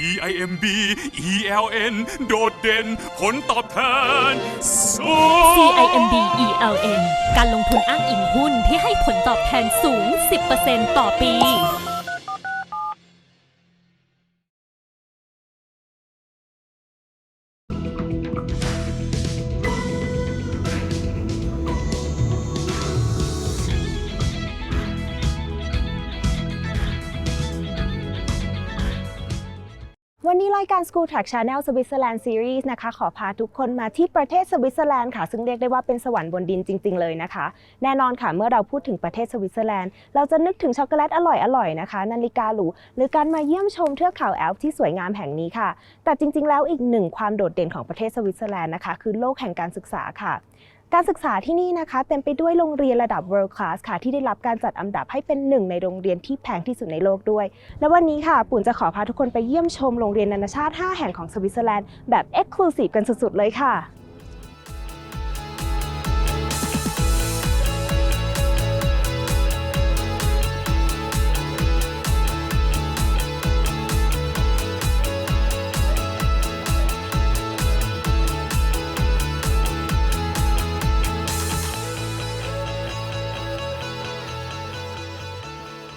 CIMB ELN โดดเด่น ผลตอบแทนสูง CIMB ELN การลงทุนอ้างอิงหุ้นที่ให้ผลตอบแทนสูง 10%ต่อปีายการ School Track Channel Switzerland Series นะคะ ขอพาทุกคนมาที่ประเทศสวิตเซอร์แลนด์ค่ะ ซึ่งเรียกได้ว่าเป็นสวรรค์บนดินจริง ๆ เลยนะคะ แน่นอนค่ะเมื่อเราพูดถึงประเทศสวิตเซอร์แลนด์เราจะนึกถึงช็อกโกแลตอร่อยๆนะคะ นาฬิกาหรูหรือการมาเยี่ยมชมเทือกเขาแอลป์ที่สวยงามแห่งนี้ค่ะ แต่จริง ๆ แล้วอีกหนึ่งความโดดเด่นของประเทศสวิตเซอร์แลนด์นะคะ คือโลกแห่งการศึกษาค่ะ การศึกษาที่นี่นะคะเต็มไปด้วยโรงเรียนระดับ world class ค่ะ ที่ได้รับการจัดอันดับให้เป็นหนึ่งในโรงเรียนที่แพงที่สุดในโลกด้วย และวันนี้ค่ะ ปุ่นจะขอพาทุกคนไปเยี่ยมชมโรงเรียนนานาชาติ 5 แห่งของสวิตเซอร์แลนด์แบบ Exclusive กันสุดๆเลยค่ะ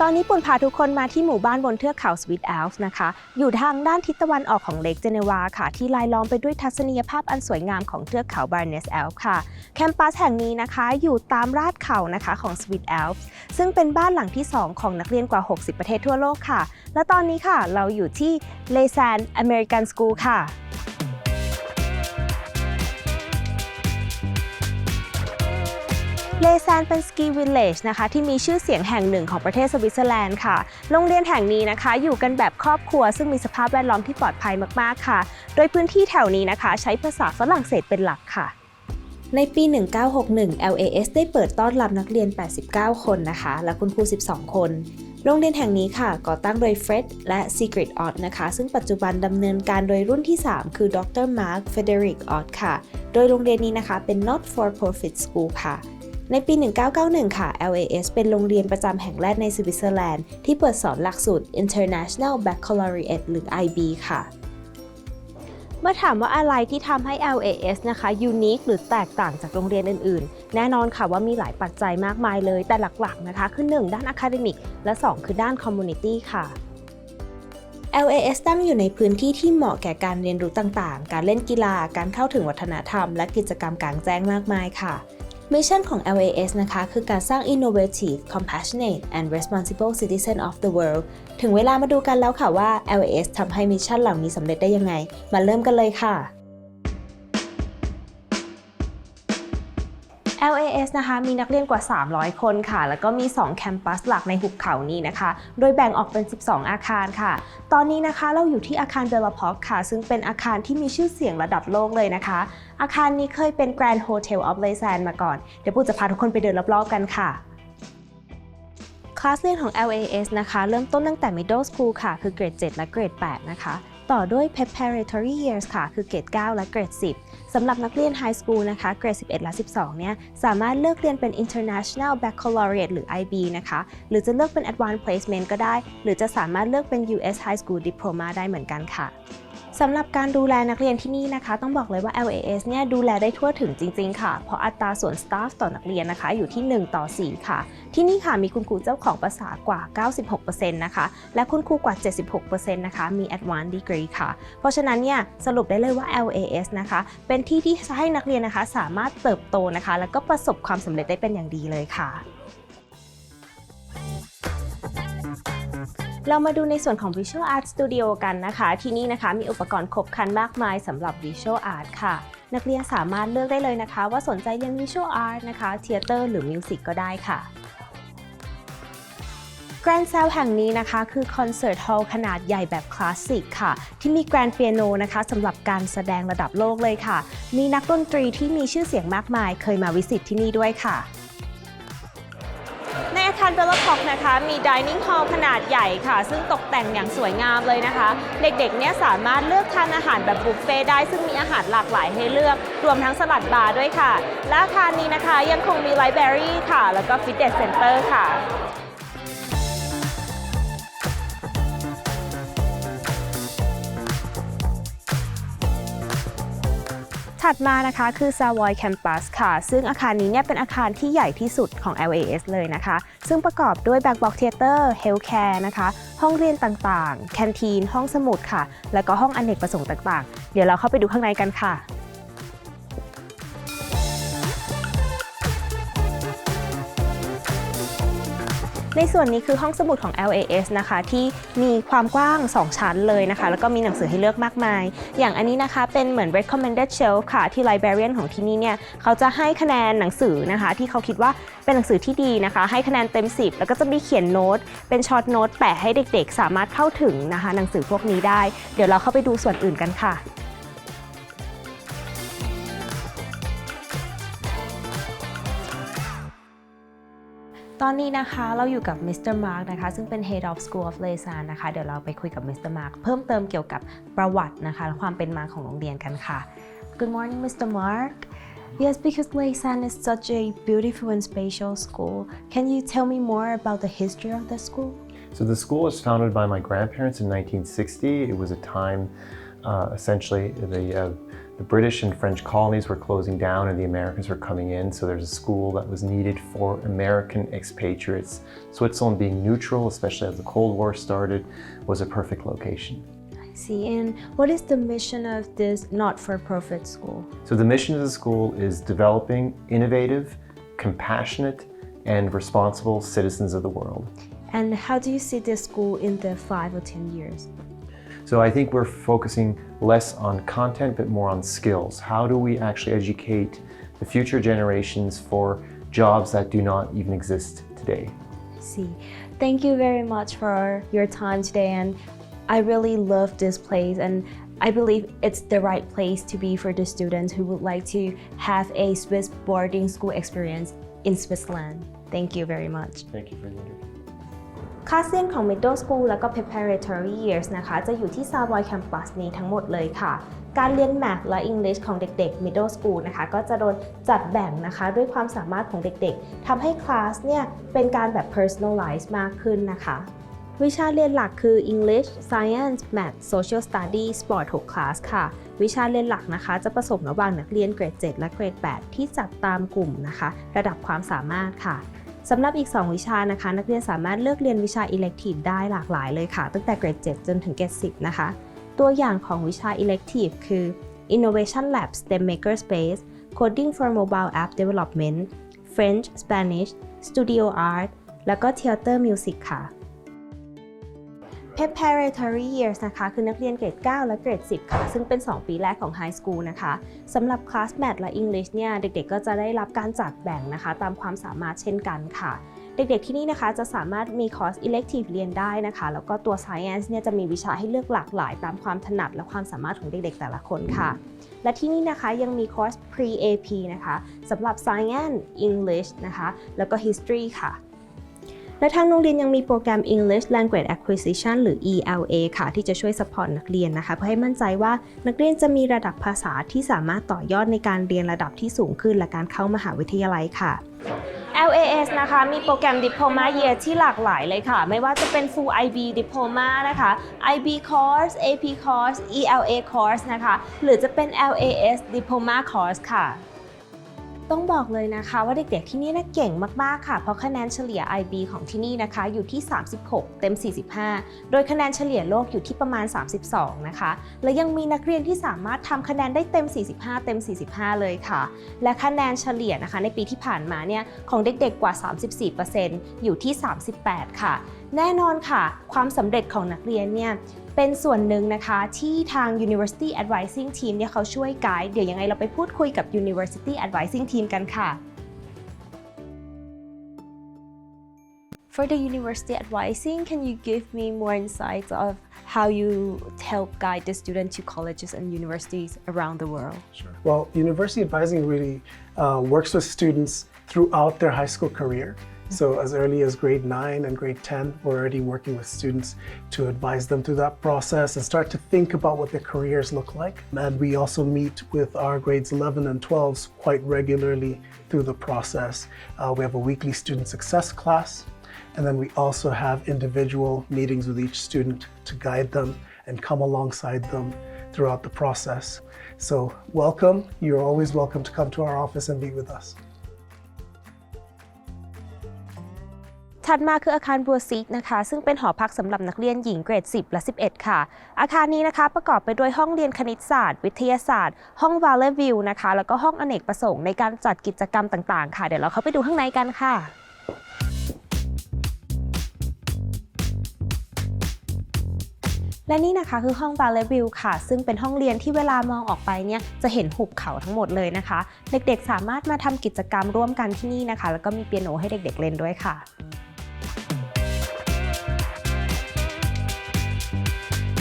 ตอนนี้ปุ่นพาทุกคนมาที่หมู่บ้านบนเทือกเขาสวิตแอลส์นะคะ อยู่ทางด้านทิศตะวันออกของเลกเจเนวาค่ะ ที่ลายล้อมไปด้วยทัศนียภาพอันสวยงามของเทือกเขาบาร์เนสแอลป์ค่ะ แคมปัสแห่งนี้นะคะอยู่ตามราดเขานะคะของสวิตแอลป์ซึ่งเป็นบ้านหลังที่ 2 ของนักเรียนกว่า 60 ประเทศทั่วโลกค่ะ และตอนนี้ค่ะ เราอยู่ที่เลแซนอเมริกันสคูลค่ะ เลแซนเป็นสกีวิลเลจนะคะที่มีชื่อเสียงแห่งหนึ่งของประเทศสวิตเซอร์แลนด์ค่ะ โรงเรียนแห่งนี้นะคะ อยู่กันแบบครอบครัว ซึ่งมีสภาพแวดล้อมที่ปลอดภัยมากๆค่ะ โดยพื้นที่แถวนี้นะคะ ใช้ภาษาฝรั่งเศสเป็นหลักค่ะ ในปี 1961 LAS ได้เปิดต้อนรับนักเรียน 89 คนนะคะ และคุณครู 12 คน โรงเรียนแห่งนี้ค่ะ ก่อตั้งโดยเฟร็ดและ Sigrid Ott นะคะ ซึ่งปัจจุบันดำเนินการโดยรุ่นที่ 3 คือดร Mark Frederick Ott ค่ะ โดยโรงเรียนนี้นะคะเป็น not for profit school ค่ะ ในปี 1991 ค่ะ LAS เป็นโรงเรียนประจำแห่งแรกในสวิตเซอร์แลนด์ที่เปิดสอนหลักสูตร International Baccalaureate หรือ IB ค่ะ เมื่อถามว่าอะไรที่ทำให้ LAS นะคะยูนิคหรือแตกต่างจากโรงเรียนอื่น ๆ แน่นอนค่ะว่ามีหลายปัจจัยมากมายเลย แต่หลัก ๆ นะคะ คือ 1 ด้านอะคาเดมิกและ 2 คือด้าน Community ค่ะ LAS ตั้งอยู่ในพื้นที่ที่เหมาะแก่การเรียนรู้ต่าง ๆ การเล่นกีฬา การเข้าถึงวัฒนธรรม และกิจกรรมกลางแจ้งมากมายค่ะ มิชชั่นของ LAS นะคะ คือการสร้าง innovative compassionate and responsible citizen of the world ถึงเวลามาดูกันแล้วค่ะว่า LAS ทำให้มิชชั่นเหล่านี้สำเร็จได้ยังไง มาเริ่มกันเลยค่ะ LAS นะคะมีนักเรียนกว่า 300 คนค่ะ แล้วก็มี 2 แคมปัสหลักในหุบเขานี้นะคะ โดยแบ่งออกเป็น 12 อาคารค่ะ ตอนนี้นะคะเราอยู่ที่อาคารเบลลาพ็อกค่ะ ซึ่งเป็นอาคารที่มีชื่อเสียงระดับโลกเลยนะคะ อาคารนี้เคยเป็น Grand Hotel of l a s a n มาก่อน เดี๋ยวปูจะพาทุกคนไปเดินรอบๆกันค่ะคลาสเรียนของ LAS นะคะ เริ่มต้นตั้งแต่ middle school ค่ะ คือเกรด 7 และเกรด 8 นะคะ ต่อด้วย preparatory years ค่ะ คือเกรด 9 และเกรด 10 สำหรับนักเรียน high school นะคะ เกรด 11 และ 12 เนี่ย สามารถเลือกเรียนเป็น international baccalaureate หรือ IB นะคะ หรือจะเลือกเป็น advanced placement ก็ได้ หรือจะสามารถเลือกเป็น US high school diploma ได้เหมือนกันค่ะ สำหรับการดูแลนักเรียนที่นี่นะคะ ต้องบอกเลยว่า LAS เนี่ยดูแลได้ทั่วถึงจริง ๆ ค่ะ เพราะอัตราส่วน staff ต่อนักเรียนนะคะ อยู่ที่ 1 ต่อ 4 ค่ะ ที่นี่ค่ะมีคุณครูเจ้าของภาษากว่า 96%นะคะ และคุณครูกว่า 76%นะคะมี advanced degree ค่ะ เพราะฉะนั้นเนี่ยสรุปได้เลยว่า LAS นะคะ เป็นที่ที่จะให้นักเรียนนะคะสามารถเติบโตนะคะ แล้วก็ประสบความสำเร็จได้เป็นอย่างดีเลยค่ะ เรามาดูในส่วนของ Visual Art Studio กันนะคะ ที่นี่นะคะมีอุปกรณ์ครบครันมากมายสำหรับ Visual Art ค่ะ นักเรียนสามารถเลือกได้เลยนะคะ ว่าสนใจเรียน Visual Art นะคะ Theater หรือ Music ก็ได้ค่ะ Grand Cell แห่งนี้นะคะคือคอนเสิร์ตฮอลล์ขนาดใหญ่แบบคลาสสิกค่ะ ที่มีแกรนด์เปียโนนะคะสำหรับการแสดงระดับโลกเลยค่ะ มีนักดนตรีที่มีชื่อเสียงมากมาย เคยมาวิสิตที่นี่ด้วยค่ะาคารเบลล์พ็อกนะคะมี Dining Hall ขนาดใหญ่ค่ะ ซึ่งตกแต่งอย่างสวยงามเลยนะคะ เด็กๆเนี่ยสามารถเลือกทานอาหารแบบบุฟเฟ่ต์ได้ ซึ่งมีอาหารหลากหลายให้เลือก รวมทั้งสลัดบาร์ด้วยค่ะ และอาคารนี้นะคะยังคงมีไลบรารีค่ะ แล้วก็ฟิตเนสเซ็นเตอร์ค่ะ ถัดมานะคะคือ Savoy Campus ค่ะ ซึ่งอาคารนี้เนี่ยเป็นอาคารที่ใหญ่ที่สุดของ LAS เลยนะคะ ซึ่งประกอบด้วย Backbox Theater Healthcare นะคะ ห้องเรียนต่างๆ แคนทีน ห้องสมุดค่ะ แล้วก็ห้องอเนกประสงค์ต่างๆ เดี๋ยวเราเข้าไปดูข้างในกันค่ะ ในส่วนนี้คือห้องสมุดของ LAS นะคะที่มีความกว้าง 2 ชั้นเลยนะคะ แล้วก็มีหนังสือให้เลือกมากมาย อย่างอันนี้นะคะเป็นเหมือน recommended shelf ค่ะที่ librarian ของที่นี่เนี่ยเขาจะให้คะแนนหนังสือนะคะ ที่เขาคิดว่าเป็นหนังสือที่ดีนะคะ ให้คะแนนเต็ม 10 แล้วก็จะมีเขียนโน้ต เป็นช็อตโน้ตแปะให้เด็กๆ สามารถเข้าถึงนะคะ หนังสือพวกนี้ได้ เดี๋ยวเราเข้าไปดูส่วนอื่นกันค่ะ ตอนนี้นะคะเราอยู่กับมิสเตอร์มาร์กนะคะ ซึ่งเป็น Head of School of l a s a n นะคะ เดี๋ยวเราไปคุยกับมิสเตอร์มาร์กเพิ่มเติมเกี่ยวกับประวัตินะคะและความเป็นมาของโรงเรียนกันค่ะ Good morning Mr. Mark Yes because Laysan is such a beautiful and spatial school Can you tell me more about the history of the school So the school was founded by my grandparents in 1960. It was a time, uh, essentially, the uh, the British and French colonies were closing down and the Americans were coming in. So there's a school that was needed for American expatriates. Switzerland, being neutral, especially as the Cold War started, was a perfect location. I see and what is the mission of this not-for-profit school So the mission of the school is developing innovative, compassionate, and responsible citizens of the world. and how do you see this school in the 5 or 10 years So I think we're focusing less on content but more on skills. How do we actually educate the future generations for jobs that do not even exist today? see. Thank you very much for your time today, and I really love this place, and I believe it's the right place to be for the students who would like to have a Swiss boarding school experience in Switzerland. Thank you very much. Thank you for the interview. คลาเรียนของ Middle School แล้วก็ Preparatory Years นะคะ จะอยู่ที่ Savoy Campus นี้ทั้งหมดเลยค่ะ การเรียน Math และ English ของเด็กๆ Middle School นะคะ ก็จะโดนจัดแบ่งนะคะ ด้วยความสามารถของเด็กๆทำให้คลาสเนี่ย เป็นการแบบ personalize มากขึ้นนะคะวิชาเรียนหลักคือ English Science Math Social Studies Sport 6คลาสค่ะ วิชาเรียนหลักนะคะ จะผสมระหว่างนักเรียนเกรด 7 และเกรด 8 ที่จัดตามกลุ่มนะคะ ระดับความสามารถค่ะ สำหรับอีก 2 วิชานะคะ นักเรียนสามารถเลือกเรียนวิชา elective ได้หลากหลายเลยค่ะ ตั้งแต่เกรด 7 จนถึงเกรด 10 นะคะ ตัวอย่างของวิชา elective คือ Innovation Lab STEM Makerspace Coding for Mobile App Development French Spanish Studio Art แล้วก็ Theater Music ค่ะ Preparatory Years นะคะ คือนักเรียนเกรด 9 และเกรด 10 ค่ะ ซึ่งเป็น 2 ปีแรกของ High School นะคะสำหรับคลาส Math และ English เนี่ย เด็กๆ ก็จะได้รับการจัดแบ่งนะคะ ตามความสามารถเช่นกันค่ะ เด็กๆ ที่นี่นะคะจะสามารถมีคอร์ส elective เรียนได้นะคะ แล้วก็ตัว Science เนี่ยจะมีวิชาให้เลือกหลากหลาย ตามความถนัดและความสามารถของเด็กๆ แต่ละคนค่ะ และที่นี่นะคะยังมีคอร์ส pre AP นะคะสำหรับ Science English นะคะ แล้วก็ History ค่ะ และทางโรงเรียนยังมีโปรแกรม English Language Acquisition หรือ ELA ค่ะ ที่จะช่วยสปอร์ตนักเรียนนะคะ เพื่อให้มั่นใจว่านักเรียนจะมีระดับภาษาที่สามารถต่อยอดในการเรียนระดับที่สูงขึ้น และการเข้ามหาวิทยาลัยค่ะ LAS นะคะ มีโปรแกรม Diploma Year ที่หลากหลายเลยค่ะ ไม่ว่าจะเป็น Full IB Diploma นะคะ IB Course AP Course ELA Course นะคะ หรือจะเป็น LAS Diploma Course ค่ะ ต้องบอกเลยนะคะว่าเด็กๆที่นี่นะเก่งมากๆค่ะ เพราะคะแนนเฉลี่ย IB ของที่นี่นะคะอยู่ที่ 36 เต็ม 45 โดยคะแนนเฉลี่ยโลกอยู่ที่ประมาณ 32 นะคะ และยังมีนักเรียนที่สามารถทำคะแนนได้เต็ม 45 เต็ม 45 เลยค่ะ และคะแนนเฉลี่ยนะคะในปีที่ผ่านมาเนี่ยของเด็กๆกว่า 34%อยู่ที่ 38 ค่ะ แน่นอนค่ะ ความสำเร็จของนักเรียนเนี่ยเป็นส่วนหนึ่งนะคะที่ทาง University Advising Team เนี่ยเขาช่วยไกด์เดี๋ยวยังไงเราไปพูดคุยกับ University Advising Team กันค่ะ For the university advising, can you give me more insights of how you help guide the student to colleges and universities around the world? Well, university advising really uh, works with students throughout their high school career. So, as early as grade 9 and grade 10, we're already working with students to advise them through that process and start to think about what their careers look like. And we also meet with our grades 11 and 12s quite regularly through the process. Uh, we have a weekly student success class, and then we also have individual meetings with each student to guide them and come alongside them throughout the process. So, welcome. You're always welcome to come to our office and be with us. ถัดมาคืออาคารบัวซิกนะคะ ซึ่งเป็นหอพักสำหรับนักเรียนหญิงเกรด 10 และ 11 ค่ะ อาคารนี้นะคะประกอบไปด้วยห้องเรียนคณิตศาสตร์ วิทยาศาสตร์ ห้อง v a l e View นะคะ แล้วก็ห้องอเนกประสงค์ในการจัดกิจกรรมต่างๆ ค่ะ เดี๋ยวเราเข้าไปดูข้างในกันค่ะและนี่นะคะคือห้อง v a l e View ค่ะ ซึ่งเป็นห้องเรียนที่เวลามองออกไปเนี่ยจะเห็นหุบเขาทั้งหมดเลยนะคะ เด็กๆสามารถมาทำกิจกรรมร่วมกันที่นี่นะคะ แล้วก็มีเปียโนให้เด็กๆเล่นด้วยค่ะ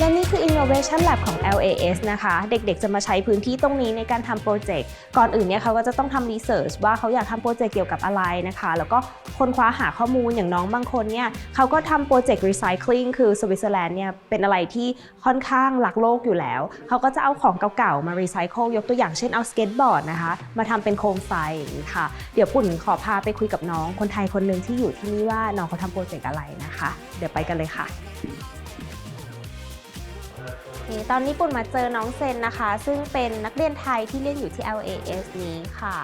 และนี่คือ Innovation Lab ของ LAS นะคะ เด็กๆ จะมาใช้พื้นที่ตรงนี้ในการทำโปรเจกต์ ก่อนอื่นเนี่ยเขาก็จะต้องทำรีเสิร์ชว่าเขาอยากทำโปรเจกต์เกี่ยวกับอะไรนะคะ แล้วก็ค้นคว้าหาข้อมูลอย่างน้องบางคนเนี่ยเขาก็ทำโปรเจกต์ Recycling คือสวิตเซอร์แลนด์เนี่ยเป็นอะไรที่ค่อนข้างหลักโลกอยู่แล้ว เขาก็จะเอาของเก่าๆ มารีไซเคิลยกตัวอย่างเช่นเอาสเก็ตบอร์ดนะคะมาทำเป็นโคมไฟอย่างนี้ค่ะ เดี๋ยวปุ่นขอพาไปคุยกับน้องคนไทยคนหนึ่งที่อยู่ที่นี่ว่าน้องเขาทำโปรเจกต์อะไรนะคะ เดี๋ยวไปกันเลยค่ะ นี่ตอนนี้ปุ่นมาเจอน้องเซนนะคะ ซึ่งเป็นนักเรียนไทยที่เรียนอยู่ที่ LAS นี้ค่ะ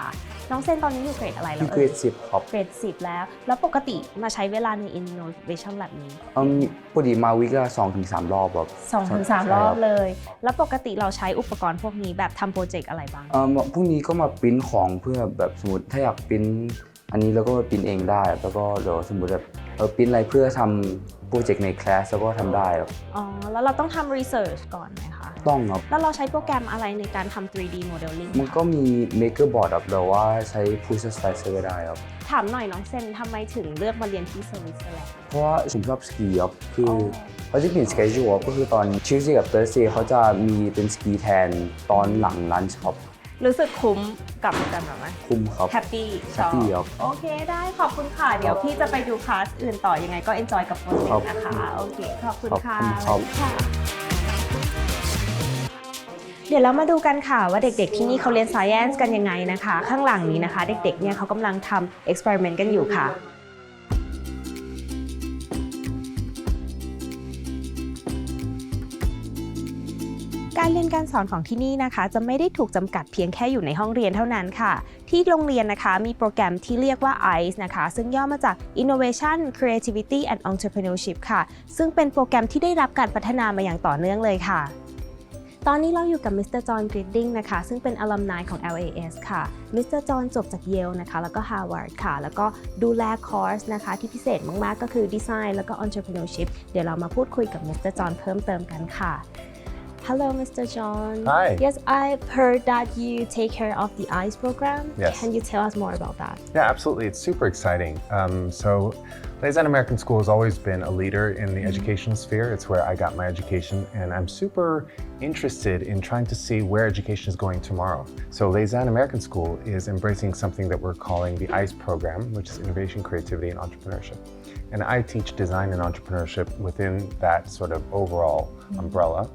น้องเซนตอนนี้อยู่เกรดอะไรอแล้วยู่เกรเอ่ยดสิบครับเกรด10แล้ว แล้วปกติมาใช้เวลาใน Innovation Lab นี้อืมปกติมาวิกละสองถึงสามรอบครับ2-3ถึงใช่รอบคเลย แล้วปกติเราใช้อุปกรณ์พวกนี้แบบทำโปรเจกต์อะไรบ้างเอ่อพรุ่งนี้ก็มาปริ้นของเพื่อแบบสมมติถ้าอยากปริ้นอันนี้เราก็มาปริ้นเองได้ แล้วก็เดี๋ยวสมมติแบบเออปริ้นอะไรเพื่อทำ โปรเจกต์ในคลาสแล้วก็ทำได้ครับอ๋อ แล้วเราต้องทำ research ก่อนไหมคะ ต้องครับ แล้วเราใช้โปรแกรมอะไรในการทำ 3D modeling มันก็มี maker board ครับแต่ว่าใช้ push slicer ก็ได้ครับ ถามหน่อยน้องเซนทำไมถึงเลือกมาเรียนที่สวิตเซอร์แลนด์ เพราะว่าผมชอบสกีครับคืออเขาจะเปลี่ยน schedule ครับก็คือตอน Tuesday กับ Thursday เขาจะมีเป็นสกีแทนตอนหลัง lunch ครับ รู้สึกคุ้มกับโปรแกรมแบบไหมคุ้มครับแฮปปี้ชอบ happy ครับโอเคได้ขอบคุณค่ะ เดี๋ยวพี่จะไปดูคลาสอื่นต่อยังไงก็ enjoy กับโปรเจกต์นะคะ โอเค ขอบคุณค่ะขอบคุณครับสวัสดีค่ะเดี๋ยวเรามาดูกันค่ะว่าเด็กๆที่นี่เขาเรียน science กันยังไงนะคะ ข้างหลังนี้นะคะ เด็กๆเนี่ยเขากำลังทำ experiment กันอยู่ค่ะ การเรียนการสอนของที่นี่นะคะ จะไม่ได้ถูกจำกัดเพียงแค่อยู่ในห้องเรียนเท่านั้นค่ะ ที่โรงเรียนนะคะมีโปรแกรมที่เรียกว่า ICE นะคะ ซึ่งย่อมาจาก Innovation Creativity and Entrepreneurship ค่ะ ซึ่งเป็นโปรแกรมที่ได้รับการพัฒนามาอย่างต่อเนื่องเลยค่ะตอนนี้เราอยู่กับมิสเตอร์จอห์นกริดดิงนะคะ ซึ่งเป็นอลัมไนของ LAS ค่ะ มิสเตอร์จอห์นจบจากเยลนะคะ แล้วก็ Harvard ค่ะ แล้วก็ดูแลคอร์สนะคะ ที่พิเศษมาก ๆ ก็คือ Design แล้วก็ Entrepreneurship เดี๋ยวเรามาพูดคุยกับมิสเตอร์จอห์นเพิ่มเติมกันค่ะ Hello, Mr. John. Hi. Yes, I've heard that you take care of the ICE program. Yes. Can you tell us more about that? Yeah, absolutely. It's super exciting. Um, so, Lausanne American School has always been a leader in the educational sphere. It's where I got my education, and I'm super interested in trying to see where education is going tomorrow. So, Lausanne American School is embracing something that we're calling the ICE program, which is Innovation, Creativity, and Entrepreneurship. And I teach design and entrepreneurship within that sort of overall umbrella.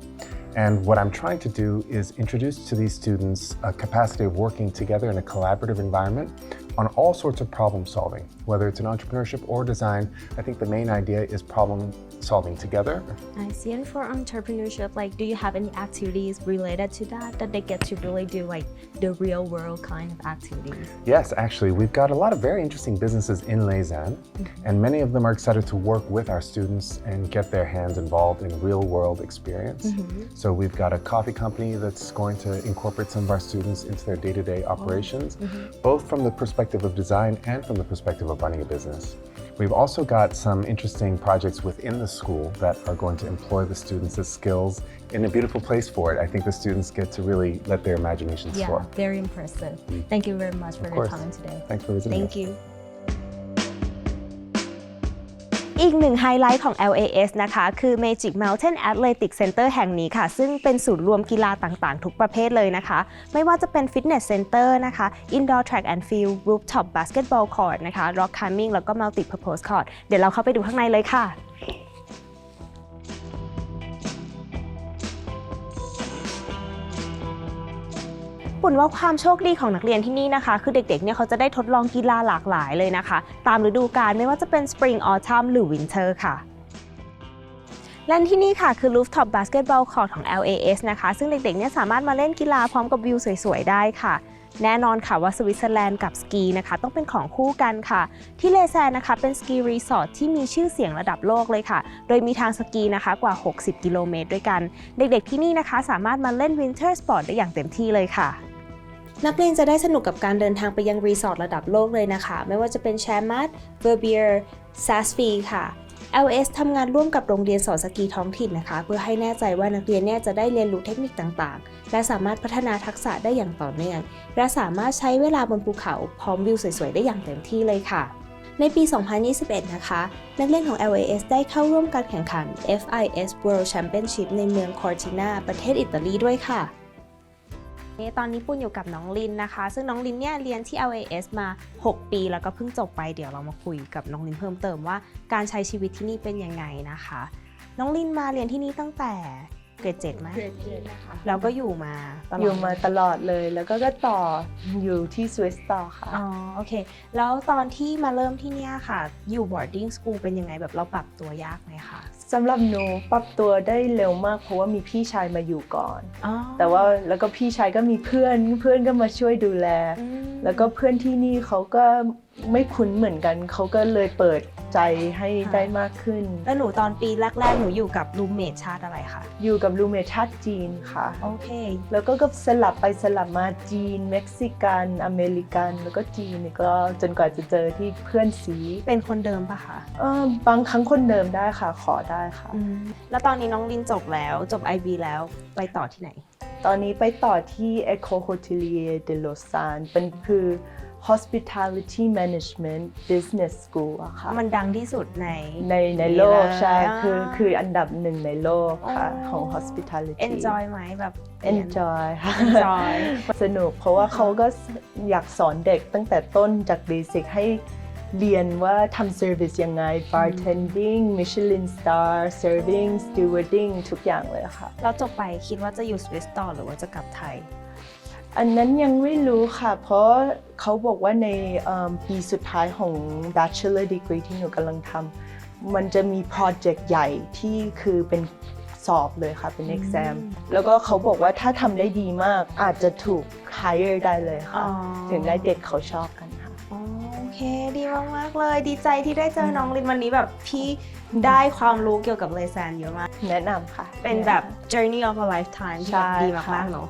And what I'm trying to do is introduce to these students a capacity of working together in a collaborative environment on all sorts of problem solving, whether it's in entrepreneurship or design. I think the main idea is problem solving together. I see. And for entrepreneurship, like, do you have any activities related to that that they get to really do, like the real world kind of activities? Yes, actually, we've got a lot of very interesting businesses in Lausanne, mm-hmm. and many of them are excited to work with our students and get their hands involved in real world experience. Mm-hmm. So, we've got a coffee company that's going to incorporate some of our students into their day to day operations, mm-hmm. both from the perspective of design and from the perspective of running a business. We've also got some interesting projects within the school that are going to employ the students' skills in a beautiful place for it. I think the students get to really let their imaginations Yeah, soar. very impressive. Mm. Thank you very much for your time today. Thanks for visiting. Thank us. you. อีกหนึ่งไฮไลท์ของ LAS นะคะ คือ Magic Mountain Athletic Center แห่งนี้ค่ะ ซึ่งเป็นศูนย์รวมกีฬาต่างๆ ทุกประเภทเลยนะคะ ไม่ว่าจะเป็นฟิตเนสเซ็นเตอร์นะคะ Indoor Track and Field Rooftop Basketball Court นะคะ Rock Climbing แล้วก็ Multi Purpose Court เดี๋ยวเราเข้าไปดูข้างในเลยค่ะ ปุ่นว่าความโชคดีของนักเรียนที่นี่นะคะ คือเด็กๆเนี่ยเขาจะได้ทดลองกีฬาหลากหลายเลยนะคะ ตามฤดูกาลไม่ว่าจะเป็น Spring Autumn หรือ Winter ค่ะและที่นี่ค่ะคือ Rooftop Basketball Court ของ LAS นะคะ ซึ่งเด็กๆเนี่ยสามารถมาเล่นกีฬาพร้อมกับวิวสวยๆ ได้ค่ะ แน่นอนค่ะว่าสวิตเซอร์แลนด์กับสกีนะคะ ต้องเป็นของคู่กันค่ะ ที่เลแซนนะคะเป็นสกีรีสอร์ทที่มีชื่อเสียงระดับโลกเลยค่ะ โดยมีทางสกีนะคะกว่า 60 กิโลเมตรด้วยกัน เด็กๆที่นี่นะคะสามารถมาเล่นวินเทอร์สปอร์ตได้อย่างเต็มที่เลยค่ะ นักเรียนจะได้สนุกกับการเดินทางไปยังรีสอร์ทระดับโลกเลยนะคะ ไม่ว่าจะเป็นแชมัตเวอร์เบียร์ซัสฟีค่ะ LS ทำงานร่วมกับโรงเรียนสอนสกีท้องถิ่นนะคะ เพื่อให้แน่ใจว่านักเรียนเนี่ยจะได้เรียนรู้เทคนิคต่างๆ และสามารถพัฒนาทักษะได้อย่างต่อเนื่อง และสามารถใช้เวลาบนภูเขาพร้อมวิวสวยๆ ได้อย่างเต็มที่เลยค่ะ ในปี 2021 นะคะ นักเรียนของ LAS ได้เข้าร่วมการแข่งขัน FIS World Championship ในเมืองคอร์ตินาประเทศอิตาลีด้วยค่ะ ตอนนี้ปุ้นอยู่กับน้องลินนะคะ ซึ่งน้องลินเนี่ยเรียนที่ LAS มา 6 ปี แล้วก็เพิ่งจบไปเดี๋ยวเรามาคุยกับน้องลินเพิ่มเติมว่าการใช้ชีวิตที่นี่เป็นยังไงนะคะ น้องลินมาเรียนที่นี่ตั้งแต่ เกรดเจ็ดไหมเกรดเจ็ดนะคะแล้วก็อยู่มาตลอดอยู่มาตลอดเลย แล้วก็ก็ต่ออยู่ที่สวิสต่อค่ะ อ๋อโอเค แล้วตอนที่มาเริ่มที่เนี่ยค่ะ อยู่ boarding school เป็นยังไงแบบเราปรับตัวยากไหมคะสำหรับหนูปรับตัวได้เร็วมาก เพราะว่ามีพี่ชายมาอยู่ก่อนอ๋อแต่ว่าแล้วก็พี่ชายก็มีเพื่อนเพื่อนก็มาช่วยดูแลอืมแล้วก็เพื่อนที่นี่เขาก็ ไม่คุ้นเหมือนกันเขาก็เลยเปิดใจให้ได้มากขึ้น แล้วหนูตอนปีแรกๆ หนูอยู่กับรูมเมทชาติอะไรคะ อยู่กับรูเมทชาติจีนค่ะ โอเค แล้วก็ก็สลับไปสลับมาจีน เม็กซิกัน อเมริกัน แล้วก็จีนก็จนกว่าจะเจอที่เพื่อนสีเป็นคนเดิมปะคะเออบางครั้งคนเดิมได้ค่ะ ขอได้ค่ะอืมแล้วตอนนี้น้องลินจบแล้วจบ IB แล้วไปต่อที่ไหน ตอนนี้ไปต่อที่ Ecole Hotelier de Lausanne เป็นคือ Hospitality Management Business School อะค่ะมันดังที่สุดใน ในในโลกใช่าคือคืออันดับหนึ่งในโลกค่ะอ๋อของ Hospitality enjoy ไหมแบบเรียน enjoy ค่ะ enjoy สนุกเพราะว่าเขาก็อยากสอนเด็กตั้งแต่ต้นจากเบสิกให้เรียนว่าทำ service ยังไง bartending Michelin star serving stewarding ทุกอย่างเลยค่ะ เราจบไปคิดว่าจะอยู่สวิสต่อหรือว่าจะกลับไทย อันนั้นยังไม่รู้ค่ะ เพราะเขาบอกว่าในเอิ่มปีสุดท้ายของ bachelor degree ที่หนูกำลังทำมันจะมีโปรเจกต์ใหญ่ที่คือเป็นสอบเลยค่ะเป็น exam แล้วก็เขาบอกว่าถ้าทำได้ดีมากอาจจะถูก hire ได้เลยค่ะอ๋อถึงได้เด็กเขาชอบกันค่ะอ๋อโอเคดีมากๆเลย ดีใจที่ได้เจอน้องลินวันนี้แบบพี่ได้ความรู้เกี่ยวกับเลแซนเยอะมาก แนะนำค่ะ เป็นแบบ journey of a lifetime ที่แบบใช่ดีค่ะมากๆเนอะ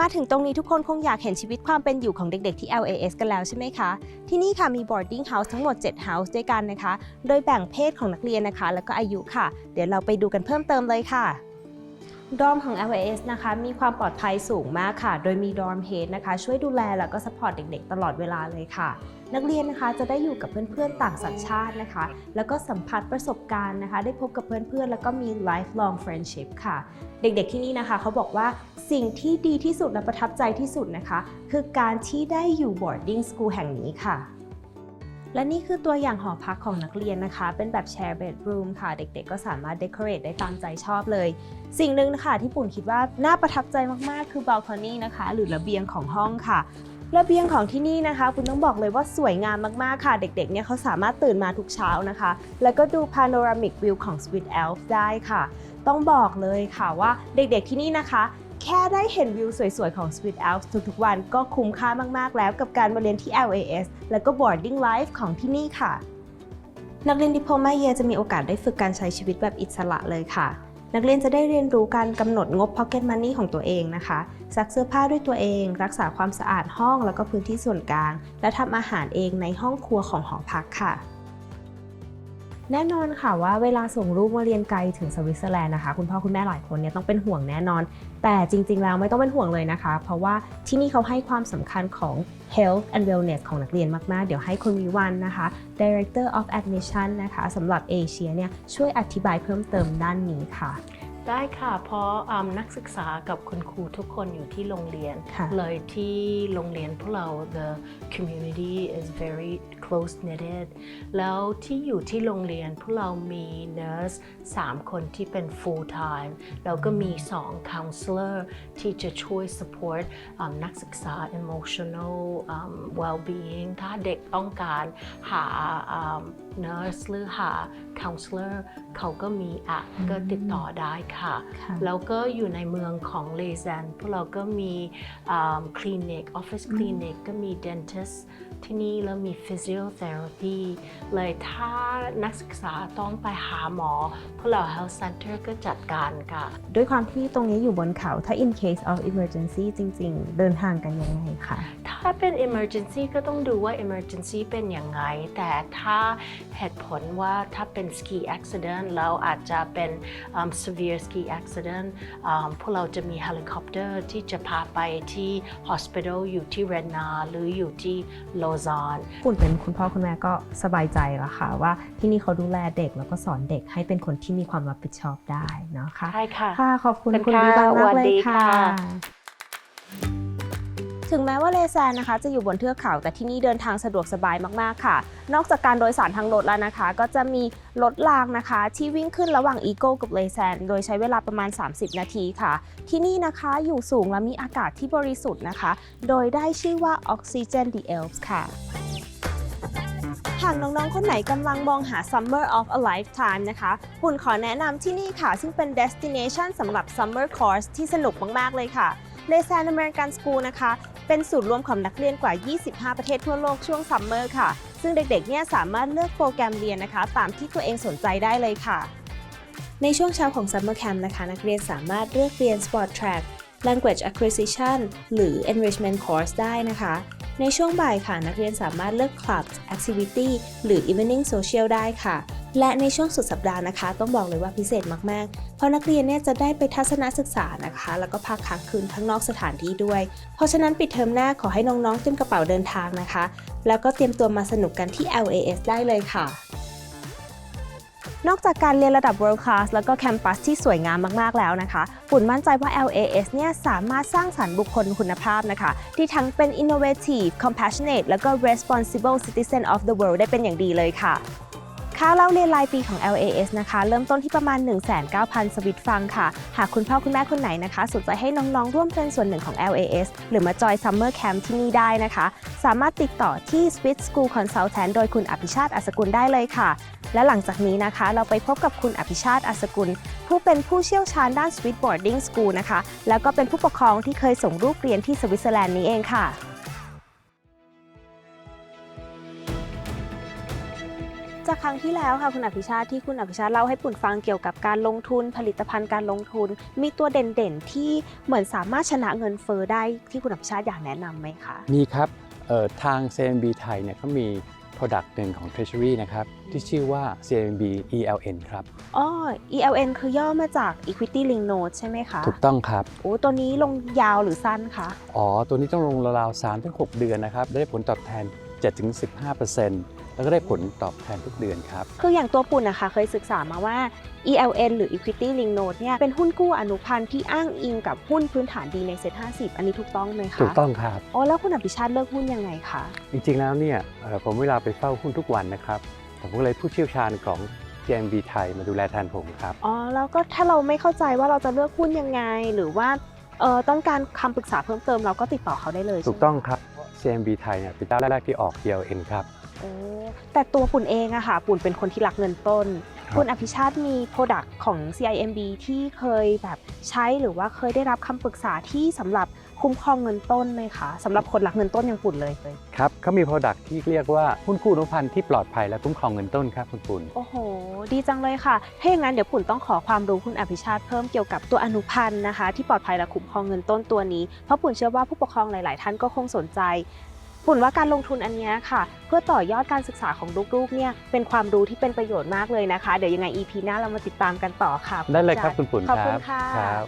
มาถึงตรงนี้ทุกคนคงอยากเห็นชีวิตความเป็นอยู่ของเด็กๆที่ LAS กันแล้วใช่ไหมคะ ที่นี่ค่ะมี boarding house ทั้งหมด 7 house ด้วยกันนะคะ โดยแบ่งเพศของนักเรียนนะคะ แล้วก็อายุค่ะ เดี๋ยวเราไปดูกันเพิ่มเติมเลยค่ะดอมของ LAS นะคะมีความปลอดภัยสูงมากค่ะ โดยมีดอมเฮดนะคะ ช่วยดูแลแล้วก็สปอร์ตเด็กๆ ตลอดเวลาเลยค่ะ นักเรียนนะคะจะได้อยู่กับเพื่อนๆต่างสัญชาตินะคะ แล้วก็สัมผัสประสบการณ์นะคะ ได้พบกับเพื่อนๆ แล้วก็มี lifelong friendship ค่ะ เด็กๆที่นี่นะคะเขาบอกว่าสิ่งที่ดีที่สุดและประทับใจที่สุดนะคะ คือการที่ได้อยู่ boarding school แห่งนี้ค่ะและนี่คือตัวอย่างหอพักของนักเรียนนะคะ เป็นแบบ share bedroom ค่ะ เด็กๆ ก็สามารถ decorate ได้ตามใจชอบเลย สิ่งหนึ่งนะคะที่ปุ่นคิดว่าน่าประทับใจมากๆ คือ balcony นะคะ หรือระเบียงของห้องค่ะ ระเบียงของที่นี่นะคะ คุณต้องบอกเลยว่าสวยงามมากๆค่ะ เด็กๆเนี่ยเขาสามารถตื่นมาทุกเช้านะคะ แล้วก็ดู panoramic view ของ Sweet Elf ได้ค่ะ ต้องบอกเลยค่ะว่าเด็กๆที่นี่นะคะ แค่ได้เห็นวิวสวยๆ ของ Sweet Elf ทุกๆวันก็คุ้มค่ามากๆแล้วกับการมาเรียนที่ LAS แล้วก็ boarding life ของที่นี่ค่ะ นักเรียนดิโพมาเยจะมีโอกาสได้ฝึกการใช้ชีวิตแบบอิสระเลยค่ะ นักเรียนจะได้เรียนรู้การกำหนดงบ Pocket Money ของตัวเองนะคะ ซักเสื้อผ้าด้วยตัวเอง รักษาความสะอาดห้องแล้วก็พื้นที่ส่วนกลาง และทำอาหารเองในห้องครัวของหอพักค่ะ แน่นอนค่ะว่าเวลาส่งลูกมาเรียนไกลถึงสวิตเซอร์แลนด์นะคะ คุณพ่อคุณแม่หลายคนเนี่ยต้องเป็นห่วงแน่นอน แต่จริง ๆ แล้วไม่ต้องเป็นห่วงเลยนะคะ เพราะว่าที่นี่เขาให้ความสำคัญของ health and wellness ของนักเรียนมาก ๆ เดี๋ยวให้คุณวิวันนะคะ director of admission นะคะสำหรับเอเชียเนี่ยช่วยอธิบายเพิ่มเติมด้านนี้ค่ะได้ค่ะ เพราะอืมนักศึกษากับคุณครูทุกคนอยู่ที่โรงเรียนค่ะเลยที่โรงเรียนพวกเรา the community is very close knitted แล้วที่อยู่ที่โรงเรียนพวกเรามี nurse 3 คนที่เป็น full time แล้วก็มี 2 counselor ที่จะช่วย support อืมนักศึกษา emotional อืม well being ถ้าเด็กต้องการหาอืม nurse หรือหา counselor เขาก็มีแอปก็ติดต่อได้ค่ะค่ะ แล้วก็อยู่ในเมืองของเลแซนพวกเราก็มีคลินิกออฟฟิศคลินิกก็มี dentist ที่นี่แล้วมี physiotherapy เลยถ้านักศึกษาต้องไปหาหมอพวกเรา health center ก็จัดการค่ะ ด้วยความที่ตรงนี้อยู่บนเขาถ้า in case of emergency จริง ๆ เดินทางกันยังไงคะถ้าเป็น emergency ก็ต้องดูว่า emergency เป็นยังไง แต่ถ้าเหตุผลว่าถ้าเป็น ski accident แล้วอาจจะเป็น um, severe ski accident อืมพวกเราจะมีเฮลิคอปเตอร์ที่จะพาไปที่ hospital อยู่ที่เรนาหรืออยู่ที่โลซานปุ่นเป็นคุณพ่อคุณแม่ก็สบายใจแล้วค่ะ ว่าที่นี่เขาดูแลเด็กแล้วก็สอนเด็กให้เป็นคนที่มีความรับผิดชอบได้เนาะค่ะใช่ค่ะ ค่ะ ขอบคุณเป็นคุณค่ะวิบังสมาวักสเลดียค่ะค่ะ ถึงแม้ว่าเลแซนนะคะ จะอยู่บนเทือกเขาแต่ที่นี่เดินทางสะดวกสบายมากๆค่ะ นอกจากการโดยสารทางรถแล้วนะคะ ก็จะมีรถรางนะคะ ที่วิ่งขึ้นระหว่างอีโก้กับเลแซนโดยใช้เวลาประมาณ 30 นาทีค่ะ ที่นี่นะคะอยู่สูงและมีอากาศที่บริสุทธิ์นะคะ โดยได้ชื่อว่า Oxygen the Alps ค่ะหากน้องๆ คนไหนกำลังมองหา Summer of a Lifetime นะคะปุ่นขอแนะนำที่นี่ค่ะ ซึ่งเป็น destination สำหรับ Summer Course ที่สนุกมาก ๆ เลยค่ะ เลซานอเมริกันสกูลนะคะ เป็นศูนย์รวมของนักเรียนกว่า 25 ประเทศทั่วโลกช่วงซัมเมอร์ค่ะ ซึ่งเด็กๆ เนี่ยสามารถเลือกโปรแกรมเรียนนะคะ ตามที่ตัวเองสนใจได้เลยค่ะ ในช่วงเช้าของซัมเมอร์แคมป์นะคะ นักเรียนสามารถเลือกเรียน Sport Track Language Acquisition หรือ Enrichment Course ได้นะคะ ในช่วงบ่ายค่ะนักเรียนสามารถเลือก Club Activity หรือ Evening Social ได้ค่ะ และในช่วงสุดสัปดาห์นะคะ ต้องบอกเลยว่าพิเศษมาก ๆ เพราะนักเรียนเนี่ยจะได้ไปทัศนศึกษานะคะ แล้วก็พักค้างคืนข้างนอกสถานที่ด้วย เพราะฉะนั้นปิดเทอมหน้าขอให้น้อง ๆ เตรียมกระเป๋าเดินทางนะคะ แล้วก็เตรียมตัวมาสนุกกันที่ LAS ได้เลยค่ะ นอกจากการเรียนระดับ world class แล้วก็แคมปัสที่สวยงามมากๆแล้วนะคะปุ่นมั่นใจว่า LAS เนี่ยสามารถสร้างสรรค์บุคคลคุณภาพนะคะ ที่ทั้งเป็น innovative compassionate แล้วก็ responsible citizen of the world ได้เป็นอย่างดีเลยค่ะค่าเล่าเรียนรายปีของ LAS นะคะ เริ่มต้นที่ประมาณ 19,000 สวิตฟังค่ะ หากคุณพ่อคุณแม่คนไหนนะคะ สนใจให้น้อง ๆ ร่วมเป็นส่วนหนึ่งของ LAS หรือมาจอย Summer Camp ที่นี่ได้นะคะ สามารถติดต่อที่ Swiss School Consultant โดยคุณอภิชาติอัศกุลได้เลยค่ะ และหลังจากนี้นะคะ เราไปพบกับคุณอภิชาติอัศกุล ผู้เป็นผู้เชี่ยวชาญด้าน Swiss Boarding School นะคะ แล้วก็เป็นผู้ปกครองที่เคยส่งลูกเรียนที่สวิตเซอร์แลนด์นี้เองค่ะ จากครั้งที่แล้วค่ะคุณอภิชาติที่คุณอภิชาติเล่าให้ปุ่นฟังเกี่ยวกับการลงทุน ผลิตภัณฑ์การลงทุน มีตัวเด่นๆ ที่เหมือนสามารถชนะเงินเฟอ้อได้ที่คุณอภิชาติอยากแนะนำไหมคะ มีครับทาง CMB ไทยเนี่ยเขามี Product หนึ่งของ Treasury นะครับ ที่ชื่อว่า CMB ELN ครับ อ๋อ ELN คือย่อมาจาก Equity Link Note ใช่ไหมคะถูกต้องครับ โอ้ตัวนี้ลงยาวหรือสั้นคะ อ๋อ ตัวนี้ต้องลงราวๆ3-6เดือนนะครับ ได้ผลตอบแทน 7-15%แล้วก็ได้ผลตอบแทนทุกเดือนครับ คืออย่างตัวปุ่นนะคะเคยศึกษามาว่า ELN หรือ Equity Link Note เนี่ยเป็นหุ้นกู้อนุพันธ์ที่อ้างอิงกับหุ้นพื้นฐานดีในเซ็ต50อันนี้ถูกต้องไหมคะถูกต้องครับอ๋อแล้วคุณอภิชาติเลือกหุ้นยังไงคะจริงๆแล้วเนี่ยเอ่อผมเวลาไปเฝ้าหุ้นทุกวันนะครับผมก็เลยผู้เชี่ยวชาญของ CMB ไทยมาดูแลแทนผมครับอ๋อแล้วก็ถ้าเราไม่เข้าใจว่าเราจะเลือกหุ้นยังไง หรือว่าเออต้องการคำปรึกษาเพิ่มเติมเราก็ติดต่อเขาได้เลยถูกต้องครับ CMB ไทยเนี่ยเป็นเจ้าแรกๆที่ออก ELN ครับโอ้แต่ตัวปุ่นเองอะค่ะปุ่นเป็นคนที่รักเงินต้น ครับคุณอภิชาติมีโปรดักต์ของ CIMB ที่เคยแบบใช้หรือว่าเคยได้รับคำปรึกษาที่สำหรับคุ้มครองเงินต้นไหมคะสำหรับคนรักเงินต้นอย่างปุ่นเลยเลยครับเขามี Product ที่เรียกว่าหุ้นกู้อนุพันธ์ที่ปลอดภัยและคุ้มครองเงินต้นครับคุณปุ่นโอ้โห ดีจังเลยค่ะถ้าอย่างนั้นเดี๋ยวปุ่นต้องขอความรู้คุณอภิชาติเพิ่มเกี่ยวกับตัวอนุพันธ์นะคะ ที่ปลอดภัยและคุ้มครองเงินต้นตัวนี้เพราะปุ่นเชื่อว่าผู้ปกครองหลาย ๆ ท่านก็คงสนใจ ปุ่นว่าการลงทุนอันเนี้ยค่ะ เพื่อต่อยอดการศึกษาของลูกๆเนี่ยเป็นความรู้ที่เป็นประโยชน์มากเลยนะคะ เดี๋ยวยังไง EP หน้าเรามาติดตามกันต่อค่ะได้เลยครับคุณปุ่นขอบคุณรับค่ะครับ